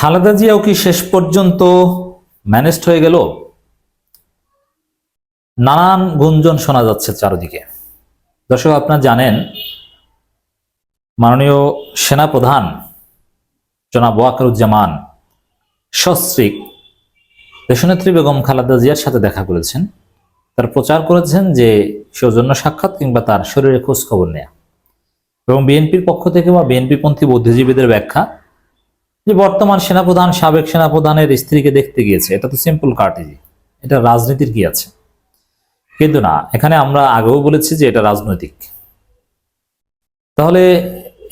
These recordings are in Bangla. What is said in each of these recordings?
খালেদা জিয়াও কি শেষ পর্যন্ত ম্যানেজড হয়ে গেল? নানান গুঞ্জন শোনা যাচ্ছে চারদিকে। দর্শক, আপনারা জানেন, মাননীয় সেনাপ্রধান জনাব ওয়াকারুজ্জামান সস্ত্রিক দেশনেত্রী বেগম খালেদা জিয়ার সাথে দেখা করেছেন। তার প্রচার করেছেন যে সৌজন্য সাক্ষাৎ কিংবা তার শরীরে খোঁজ খবর নেয়া। এবং বিএনপির পক্ষ থেকে বা বিএনপিপন্থী বুদ্ধিজীবীদের ব্যাখ্যা যে বর্তমান সেনাপ্রধান, সাবেক সেনাপ্রধানের স্ত্রীকে দেখতে গিয়েছে, এটা তো সিম্পল কার্টেজি এটা রাজনীতির কি আছে? কিন্তু না, এখানে আমরা আগেও বলেছি যে এটা রাজনৈতিক। তাহলে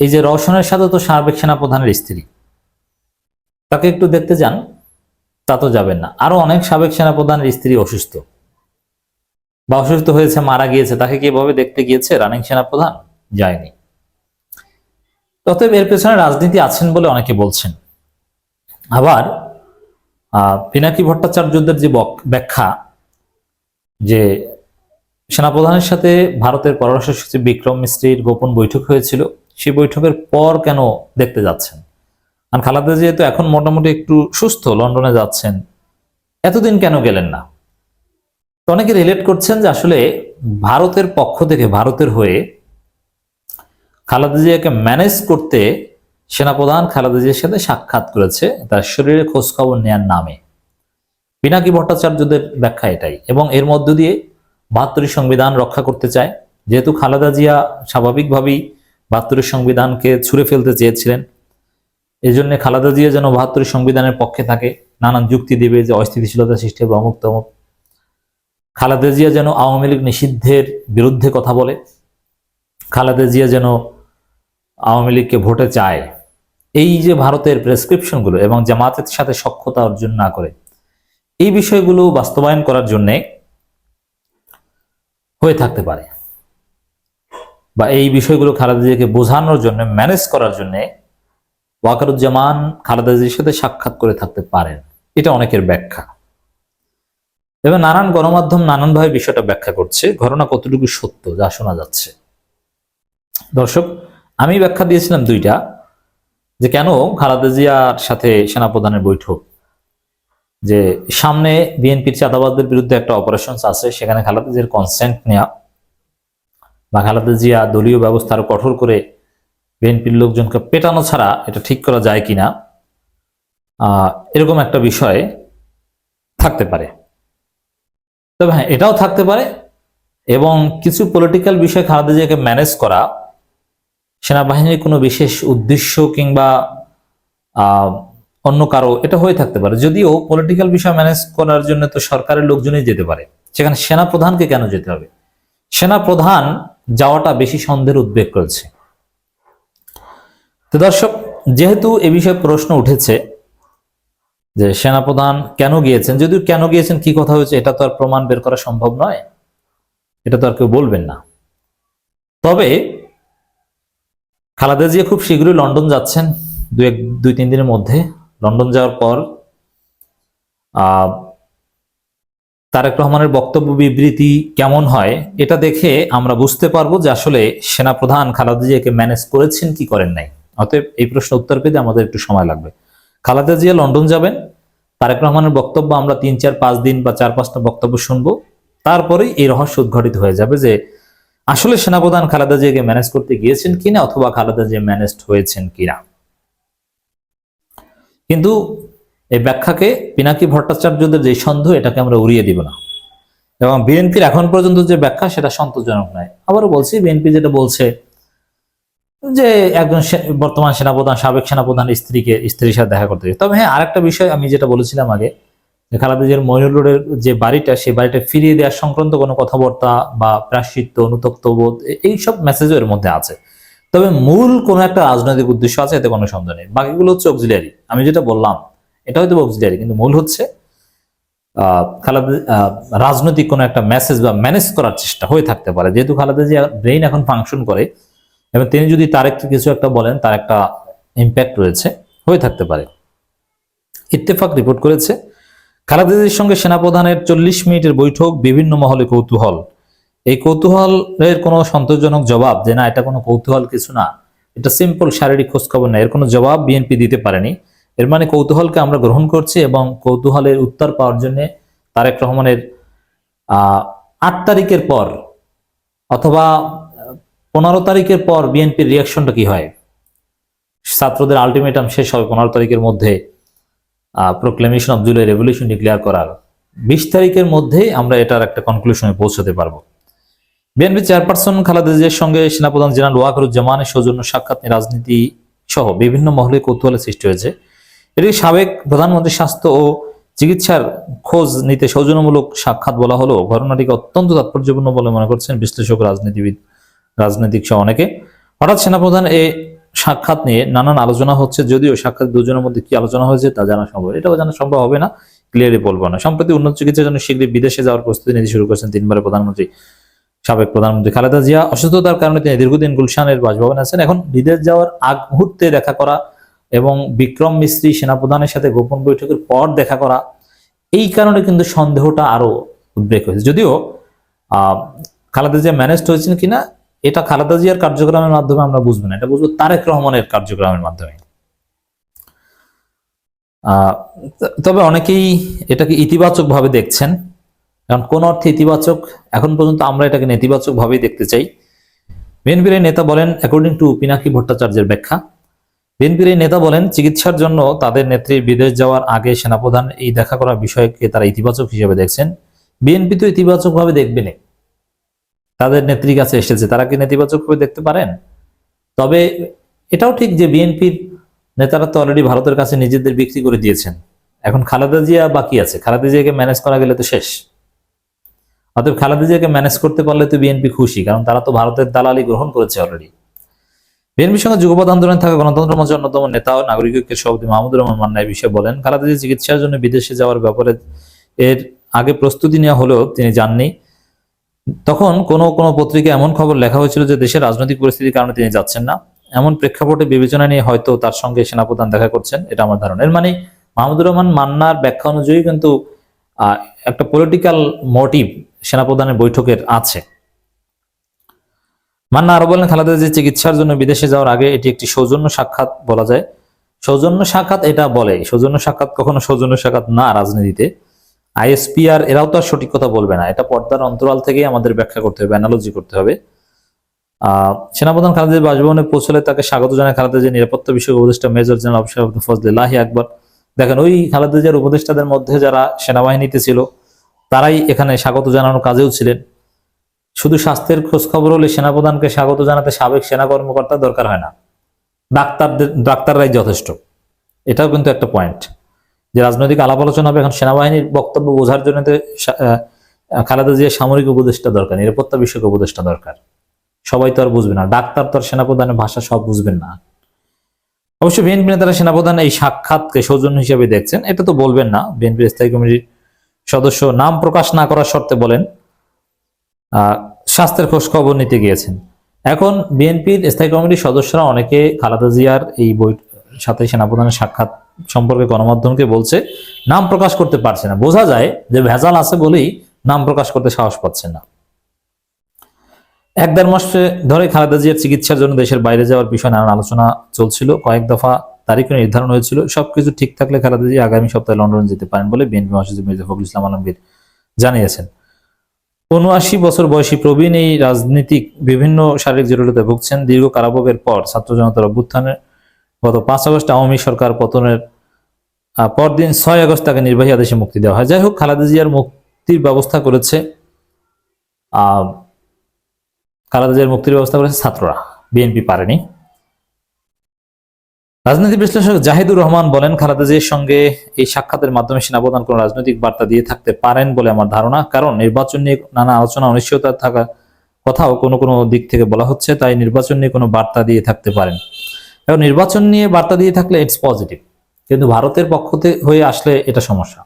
এই যে রওশনের সাথে তো সাবেক সেনাপ্রধানের স্ত্রী। তাকে একটু দেখতে যান, তা তো যাবেন না। আরও অনেক সাবেক সেনাপ্রধানের স্ত্রী অসুস্থ। বা অসুস্থ হয়েছে, মারা গিয়েছে, তাকে কীভাবে দেখতে গিয়েছে রানিং সেনাপ্রধান? যায়নি। অতএব এর পেছনে রাজনীতি আছেন বলে অনেকে বলছেন। আবার পিনাকি ভট্টাচার্যদের যে ব্যাখ্যা যে সেনাপ্রধানের সাথে ভারতের পররাষ্ট্র সচিব বিক্রম মিস্ত্রির গোপন বৈঠক হয়েছিল, সেই বৈঠকের পর কেন দেখতে যাচ্ছেন? আর খালাদা যেহেতু এখন মোটামুটি একটু সুস্থ, লন্ডনে যাচ্ছেন। এতদিন কেন গেলেন না? তো অনেকে রিলেট করছেন যে আসলে ভারতের পক্ষ থেকে, ভারতের হয়ে খালেদা জিয়াকে ম্যানেজ করতে সেনাপ্রধান খালেদা জিয়ার সাথে সাক্ষাৎ করেছে। তার শরীরে খোঁজ খবর নেয়ার নামে। পিনাকি ভট্টাচার্যদের ব্যাখ্যা এটাই এবং এর মধ্য দিয়ে বাহাত্তরের সংবিধান রক্ষা করতে চায়। যেহেতু খালেদা জিয়া স্বাভাবিকভাবেই বাহাত্তরের সংবিধানকে ছুঁড়ে ফেলতে চেয়েছিলেন। এই জন্য খালেদা জিয়া যেন বাহাত্তরের সংবিধানের পক্ষে থাকে, নানান যুক্তি দেবে যে অস্থিতিশীলতা সৃষ্টি হবে, অমুক তমুক। খালেদা জিয়া যেন আওয়ামী লীগ নিষিদ্ধের বিরুদ্ধে কথা বলে। খালেদা জিয়া যেন আওয়ামী লীগকে ভোটে চায়। এই যে ভারতের প্রেসক্রিপশনগুলো এবং জামাতের সাথে সক্ষতা অর্জন না করে, এই বিষয়গুলো বাস্তবায়ন করার জন্যে হয়ে থাকতে পারে। বা এই বিষয়গুলো খালেদা জিয়াকে বোঝানোর জন্য ম্যানেজ করার জন্য ওয়াকারুজ্জামান খালেদা জিয়ার সাথে সাক্ষাৎ করে থাকতে পারেন। এটা অনেকের ব্যাখ্যা। এবং নানান গণমাধ্যম নানানভাবে বিষয়টা ব্যাখ্যা করছে। ঘটনা কতটুকু সত্য, যা শোনা যাচ্ছে। দর্শক, আমি ব্যাখ্যা দিয়েছিলাম দুইটা। যে কেন খালেদা জিয়ার সাথে সেনাপ্রধানের বৈঠক? যে সামনে বিএনপির চাঁদাবাদদের বিরুদ্ধে একটা অপারেশন আছে, সেখানে খালেদা জিয়ার কনসেন্ট নেওয়া বা খালেদা জিয়া দলীয় ব্যবস্থা আরও কঠোর করে বিএনপির লোকজনকে পেটানো ছাড়া এটা ঠিক করা যায় কিনা এরকম একটা বিষয় থাকতে পারে। তবে হ্যাঁ এটাও থাকতে পারে এবং কিছু পলিটিক্যাল বিষয় খালেদা জিয়াকে ম্যানেজ করা সেনাবাহিনীর কোনো বিশেষ উদ্দেশ্য কিংবা অন্য কারও, এটা হয়ে থাকতে পারে। যদিও পলিটিক্যাল বিষয় ম্যানেজ করার জন্য তো সরকারের লোকজনই যেতে পারে। সেখানে সেনা প্রধানকে কেন যেতে হবে? সেনা প্রধান যাওয়াটা বেশি সন্দেহের উদ্বেগ করেছে। তো দর্শক, যেহেতু এ বিষয়ে প্রশ্ন উঠেছে যে সেনাপ্রধান কেন গিয়েছেন, যদিও কেন গিয়েছেন, কি কথা হয়েছে, এটা তো আর প্রমাণ বের করা সম্ভব নয়। এটা তো আর কেউ বলবেন না। তবে খালেদা জিয়া খুব শীঘ্রই লন্ডন যাচ্ছেন। দুই এক, দুই, তিন দিনের মধ্যে লন্ডন যাওয়ার পর তারেক রহমানের বক্তব্য বিবৃতি কেমন হয় এটা দেখে আমরা বুঝতে পারব যে আসলে সেনাপ্রধান খালাদা জিয়াকে ম্যানেজ করেছেন, কি করেন নাই। অতএব এই প্রশ্ন উত্তর পেতে আমাদের একটু সময় লাগবে। খালাদা জিয়া লন্ডন যাবেন, তারেক রহমানের বক্তব্য আমরা তিন, চার, পাঁচ দিন বা চার, পাঁচটা বক্তব্য শুনব। তারপরেই এই রহস্য উদ্ঘাটিত হয়ে যাবে যে আসলে সেনাপ্রধান খালেদা জিয়াকে ম্যানেজ করতে গিয়েছেন কিনা অথবা খালেদা জিয়া ম্যানেজড হয়েছেন কিনা কিন্তু এই ব্যাখ্যাকে পিনাকি ভট্টাচার্যদের যে সন্দেহ, এটাকে আমরা উড়িয়ে দিব না। এবং বিএনপির এখন পর্যন্ত যে ব্যাখ্যা, সেটা সন্তোষজনক নয়। আবারও বলছি, বিএনপি যেটা বলছে যে একজন বর্তমান সেনাপ্রধান, সাবেক সেনাপ্রধান স্ত্রীকে, স্ত্রীর সাথে দেখা করতে। তবে হ্যাঁ আরেকটা বিষয় আমি যেটা বলেছিলাম আগে খালেদা জিয়ার রোডের যে বাড়িটা সেই বাড়িটা ফিরিয়ে দেওয়ার সংক্রান্ত কোনো কথাবার্তা বা প্রাশ্চিত্য অনুতপ্ত বোধ এইসব মেসেজও এর মধ্যে আছে। তবে মূল কোনো একটা রাজনৈতিক উদ্দেশ্য আছে এতে কোনো সন্দেহ নেই। বাকিগুলো হচ্ছে অক্সিলিয়ারি আমি যেটা বললাম এটা হয়তো অক্সিলিয়ারি কিন্তু মূল হচ্ছে আহ, রাজনৈতিক কোনো একটা মেসেজ বা ম্যানেজ করার চেষ্টা হয়ে থাকতে পারে। যেহেতু খালেদা জিয়া ব্রেইন এখন ফাংশন করে এবং তিনি যদি তার একটু কিছু একটা বলেন তার একটা ইম্প্যাক্ট রয়েছে হয়ে থাকতে পারে। ইত্তেফাক রিপোর্ট করেছে খালেদা জিয়ার সঙ্গে সেনাপ্রধানের চল্লিশ মিনিটের বৈঠক, বিভিন্ন মহলে কৌতূহল। এই কৌতূহলের কোনো সন্তোষজনক জবাব যে না, এটা কোনো কৌতূহল কিছু না। এটা সিম্পল শারীরিক খোঁজখবর না। এর কোনো জবাব বিএনপি দিতে পারেনি। এর মানে কৌতূহলকে আমরা গ্রহণ করছি এবং কৌতূহলের উত্তর পাওয়ার জন্য তারেক রহমানের আট তারিখের পর অথবা পনেরো তারিখের পর বিএনপির রিয়াকশনটা কি হয়? ছাত্রদের আলটিমেটাম শেষ হবে পনেরো তারিখের মধ্যে। Proclamation of July revolution declare করার বিশ তারিখের মধ্যে আমরা এটার একটা কনক্লুশনে পৌঁছতে পারব। বিএনপি চেয়ারপারসন খালেদা সঙ্গে সেনাপ্রধান জেনারেল ওয়াকারুজ্জামানের সৌজন্য সাক্ষাৎ নিয়ে রাজনীতি সহ বিভিন্ন মহলে কৌতূহলের সৃষ্টি হয়েছে। এটি সাবেক প্রধানমন্ত্রী স্বাস্থ্য ও চিকিৎসার খোঁজ নিতে সৌজন্যমূলক সাক্ষাৎ বলা হলো ঘটনাটিকে অত্যন্ত তাৎপর্যপূর্ণ বলে মনে করছেন বিশ্লেষক, রাজনীতিবিদ, রাজনৈতিক সহ অনেকে। হঠাৎ সেনাপ্রধান এই সাক্ষাৎ নিয়ে নানান আলোচনা হচ্ছে যদিও সাক্ষাৎ দুজনের মধ্যে কি আলোচনা হয়েছে তা জানা সম্ভব এটাও জানা সম্ভব হবে না ক্লিয়ারলি বলব না। সম্প্রতি উন্নত চিকিৎসার জন্য শীঘ্রই বিদেশে যাওয়ার প্রস্তুতি নিতে শুরু করেছেন তিনবারের প্রধানমন্ত্রী সাবেক প্রধানমন্ত্রী খালেদা জিয়া। অসুস্থতার কারণে তিনি দীর্ঘদিন গুলশানের বাসভবনে আছেন। এখন বিদেশ যাওয়ার আগ মুহূর্তে দেখা করা এবং বিক্রম মিস্ত্রি সেনাপ্রধানের সাথে গোপন বৈঠকের পর দেখা করা এই কারণে কিন্তু সন্দেহটা আরও উদ্বেগ হয়েছে। যদিও আহ, খালেদা জিয়া ম্যানেজড হয়েছেন কিনা এটা খালেদা জিয়ার কার্যক্রমের মাধ্যমে আমরা বুঝব না, এটা বুঝব তারেক রহমানের কার্যক্রমের মাধ্যমে। তবে অনেকেই এটাকে ইতিবাচক ভাবে দেখছেন, কারণ কোন অর্থে ইতিবাচক, এখন পর্যন্ত আমরা এটাকে নেতিবাচক ভাবেই দেখতে চাই। বিএনপির নেতা বলেন অ্যাকর্ডিং টু পিনাকি ভট্টাচার্যের ব্যাখ্যা, বিএনপির নেতা বলেন, চিকিৎসার জন্য তাদের নেত্রী বিদেশ যাওয়ার আগে সেনাপ্রধান এই দেখা করার বিষয়কে তারা ইতিবাচক হিসেবে দেখছেন। বিএনপি তো ইতিবাচক ভাবে দেখবে না তাদের নেত্রীর কাছে এসেছে। তারা কি নেতিবাচক ভাবে দেখতে পারেন? তবে এটাও ঠিক যে বিএনপির নেতারা তো অলরেডি ভারতের কাছে নিজেদের বিক্রি করে দিয়েছেন। এখন খালেদা জিয়া বাকি আছে। খালেদা জিয়াকে ম্যানেজ করা গেলে তো শেষ। অতএব খালেদা জিয়াকে ম্যানেজ করতে পারলে তো বিএনপি খুশি, কারণ তারা তো ভারতের দালালি গ্রহণ করেছে অলরেডি বিএনপির সঙ্গে যুগপৎ আন্দোলনে থাকা গণতন্ত্র মঞ্চের অন্যতম নেতা ও নাগরিক ঐক্যের সভাপতি মাহমুদুর রহমান মান্না বিষয়ে বলেন, খালেদা জিয়া চিকিৎসার জন্য বিদেশে যাওয়ার ব্যাপারে এর আগে প্রস্তুতি নেওয়া হলেও তিনি যাননি। তখন কোনো কোনো পত্রিকায় এমন খবর লেখা হয়েছিল যে দেশের রাজনৈতিক পরিস্থিতির কারণে তিনি যাচ্ছেন না। এমন প্রেক্ষাপটে বিবেচনা নিয়ে হয়তো তার সঙ্গে সেনাপ্রধান দেখা করছেন, এটা আমার ধারণা। এর মানে মাহমুদুর রহমান মান্নার ব্যাখ্যা অনুযায়ী কিন্তু একটা পলিটিক্যাল মোটিভ সেনাপ্রধানের বৈঠকের আছে। মান্না আরও বলেন, খালেদা যে চিকিৎসার জন্য বিদেশে যাওয়ার আগে এটি একটি সৌজন্য সাক্ষাৎ বলা যায়। সৌজন্য সাক্ষাৎ এটা বলে, সৌজন্য সাক্ষাৎ কখনো সৌজন্য সাক্ষাৎ না রাজনীতিতে। আইএসপিআর এরাও তো আর সঠিক কথা বলবে না। এটা পর্দার অন্তরাল থেকেই আমাদের ব্যাখ্যা করতে হবে অ্যানালজি করতে হবে। সেনাপ্রধান খালেদা বাসভবনে পৌঁছলে তাকে স্বাগত জানায় খালেদা জিয়া নিরাপত্তা বিষয়ক উপদেষ্টা মেজর জেনারেল অফিসার অব ফজলে। লাহি আকবর। দেখেন, ওই খালেদা জিয়ার উপদেষ্টাদের মধ্যে যারা সেনাবাহিনীতে ছিল, তারাই এখানে স্বাগত জানানোর কাজেও ছিলেন। শুধু স্বাস্থ্যের খোঁজখবর হলে সেনাপ্রধানকে স্বাগত জানাতে সাবেক সেনা কর্মকর্তা দরকার হয় না। ডাক্তারদের, ডাক্তাররাই যথেষ্ট। এটাও কিন্তু একটা পয়েন্ট যে রাজনৈতিক আলাপ আলোচনা হবে, এখন সেনাবাহিনীর বক্তব্য বোঝার জন্য খালেদা জিয়া সামরিক উপদেষ্টা দরকার, নিরাপত্তা বিষয়ক উপদেষ্টা দরকার। সবাই তো আর বুঝবে না, ডাক্তার তো আর সেনাপ্রধানের ভাষা সব বুঝবেন না। অবশ্য বিএনপি নেতারা সেনাপ্রধান এই সাক্ষাৎকে সৌজন্য হিসেবে দেখছেন, এটা তো বলবেন না। বিএনপির স্থায়ী কমিটির সদস্য নাম প্রকাশ না করার শর্তে বলেন স্বাস্থ্যের খোঁজ খবর নিতে গিয়েছেন। এখন বিএনপির স্থায়ী কমিটির সদস্যরা অনেকে খালেদা জিয়ার এই বই সাথে সেনাপ্রধানের সাক্ষাৎ সম্পর্কে গণমাধ্যমকে বলছে, নাম প্রকাশ করতে পারছে না। বোঝা যায় যে ভেজাল আছে বলেই নাম প্রকাশ করতে সাহস পাচ্ছে না। এক দেড় মাস ধরে খালেদা জিয়ার চিকিৎসার জন্য দেশের বাইরে যাওয়ার বিষয়ে নানান আলোচনা চলছিল। কয়েক দফা তারিখও নির্ধারণ হয়েছিল। সবকিছু ঠিক থাকলে খালেদা জিয়া আগামী সপ্তাহে লন্ডন যেতে পারেন বলে বিএনপি মহাসচিব মির্জা ফখরুল ইসলাম আলমগীর জানিয়েছেন। উনআশি বছর বয়সী প্রবীণ এই রাজনীতিক বিভিন্ন শারীরিক জটিলতায় ভুগছেন। দীর্ঘ কারাভোগের পর ছাত্র জনতার অভ্যুত্থানে গত পাঁচ আগস্ট আওয়ামী সরকার পতনের পরদিন ছয় আগস্ট তাকে নির্বাহী আদেশে মুক্তি দেওয়া হয়। যাই হোক, খালেদা জিয়ার মুক্তির ব্যবস্থা করেছে খালেদা জিয়ার মুক্তির ব্যবস্থা করেছে ছাত্ররা, বিএনপি পারেনি। রাজনীতি বিশ্লেষক জাহিদুর রহমান বলেন, খালেদা জিয়ার সঙ্গে এই সাক্ষাতের মাধ্যমে সেনাপ্রধান কোন রাজনৈতিক বার্তা দিয়ে থাকতে পারেন বলে আমার ধারণা, কারণ নির্বাচন নিয়ে নানা আলোচনা, অনিশ্চয়তা থাকা কথাও কোনো কোনো দিক থেকে বলা হচ্ছে, তাই নির্বাচন নিয়ে কোনো বার্তা দিয়ে থাকতে পারেন। এবং নির্বাচন নিয়ে বার্তা দিয়ে থাকলে ইটস পজিটিভ কিন্তু ভারতের পক্ষ হয়ে আসলে এটা সমস্যা।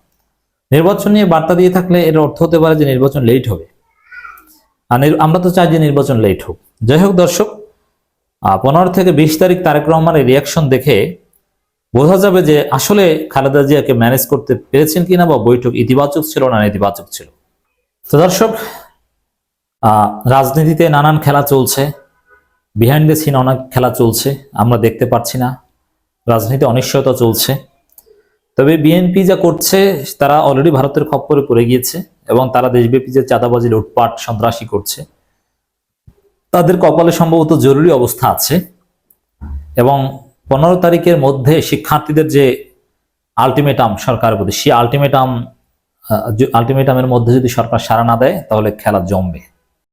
নির্বাচন নিয়ে বার্তা দিয়ে থাকলে এর অর্থ হতে পারে যে নির্বাচন লেট হবে। আর আমরা তো চাই যে নির্বাচন লেট হোক। যাই হোক দর্শক পনেরো থেকে বিশ তারিখ তারেক রহমানের রিয়াকশন দেখে বোঝা যাবে যে আসলে খালেদা জিয়াকে ম্যানেজ করতে পেরেছেন কিনা বা বৈঠক ইতিবাচক ছিল না নেতিবাচক ছিল। তো দর্শক রাজনীতিতে নানান খেলা চলছে। বিহাইন্ড দ্য সিন অনেক খেলা চলছে, আমরা দেখতে পাচ্ছি না। রাজনীতি অনিশ্চয়তা চলছে। তবে বিএনপি যা করছে, তারা অলরেডি ভারতের খপ্পরে পড়ে গিয়েছে এবং তারা দেশব্যাপী যে চাঁদাবাজি, লুটপাট, সন্ত্রাসী করছে, তাদের কপালে সম্ভবত জরুরি অবস্থা আছে। এবং পনেরো তারিখের মধ্যে শিক্ষার্থীদের যে আলটিমেটাম সরকারের প্রতি সেই আলটিমেটাম আলটিমেটামের মধ্যে যদি সরকার সাড়া না দেয়, তাহলে খেলা জমবে।